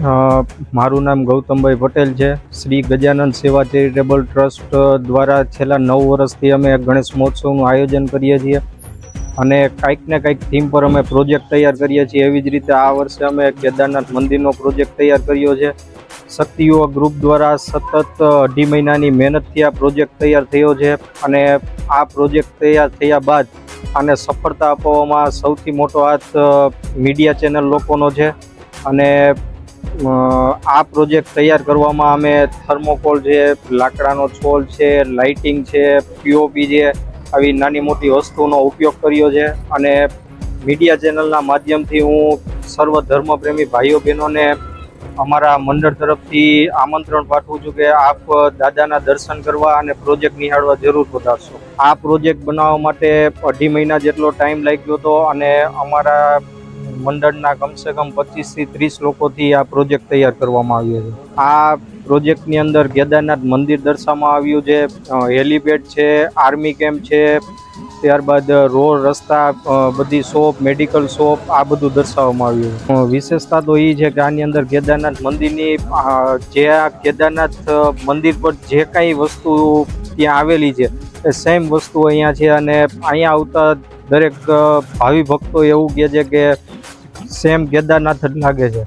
મારું નામ ગૌતમભાઈ પટેલ છે. શ્રી ગજાનંદ સેવા ચેરિટેબલ ટ્રસ્ટ દ્વારા છેલ્લા નવ વર્ષથી અમે ગણેશ મહોત્સવનું આયોજન કરીએ છીએ અને કાંઈક ને કાંઈક થીમ પર અમે પ્રોજેક્ટ તૈયાર કરીએ છીએ. એવી જ રીતે આ વર્ષે અમે કેદારનાથ મંદિરનો પ્રોજેક્ટ તૈયાર કર્યો છે. શક્તિ યુવક ગ્રુપ દ્વારા સતત અઢી મહિનાની મહેનતથી આ પ્રોજેક્ટ તૈયાર થયો છે અને આ પ્રોજેક્ટ તૈયાર થયા બાદ આને સફળતા અપાવવામાં સૌથી મોટો હાથ મીડિયા ચેનલ લોકોનો છે અને આ પ્રોજેક્ટ તૈયાર કરવામાં અમે થર્મોકોલ છે, લાકડાનો છોલ છે, લાઇટિંગ છે, પીઓપી છે, આવી નાની મોટી વસ્તુનો ઉપયોગ કર્યો છે અને મીડિયા ચેનલના માધ્યમથી હું સર્વ ધર્મપ્રેમી ભાઈઓ બહેનોને અમારા મંડળ તરફથી આમંત્રણ પાઠવું છું કે આપ દાદાના દર્શન કરવા અને પ્રોજેક્ટ નિહાળવા જરૂર પધારશો. આ પ્રોજેક્ટ બનાવવા માટે અઢી મહિના જેટલો ટાઈમ લાગ્યો હતો અને અમારા મંડળના કમસે કમ પચીસથી ત્રીસ લોકોથી આ પ્રોજેક્ટ તૈયાર કરવામાં આવ્યો છે. આ પ્રોજેક્ટની અંદર કેદારનાથ મંદિર દર્શાવવામાં આવ્યું છે હેલિપેડ છે, આર્મી કેમ્પ છે, ત્યારબાદ રોડ રસ્તા બધી શોપ, મેડિકલ શોપ, આ બધું દર્શાવવામાં આવ્યું વિશેષતા તો એ છે કે આની અંદર કેદારનાથ મંદિરની જે આ કેદારનાથ મંદિર પર જે કાંઈ વસ્તુ ત્યાં આવેલી છે. એ સેમ વસ્તુ અહીંયા છે અને અહીંયા આવતા દરેક ભાવિ ભક્તો એવું કહે છે કે સેમ કેદારનાથ જ લાગે છે.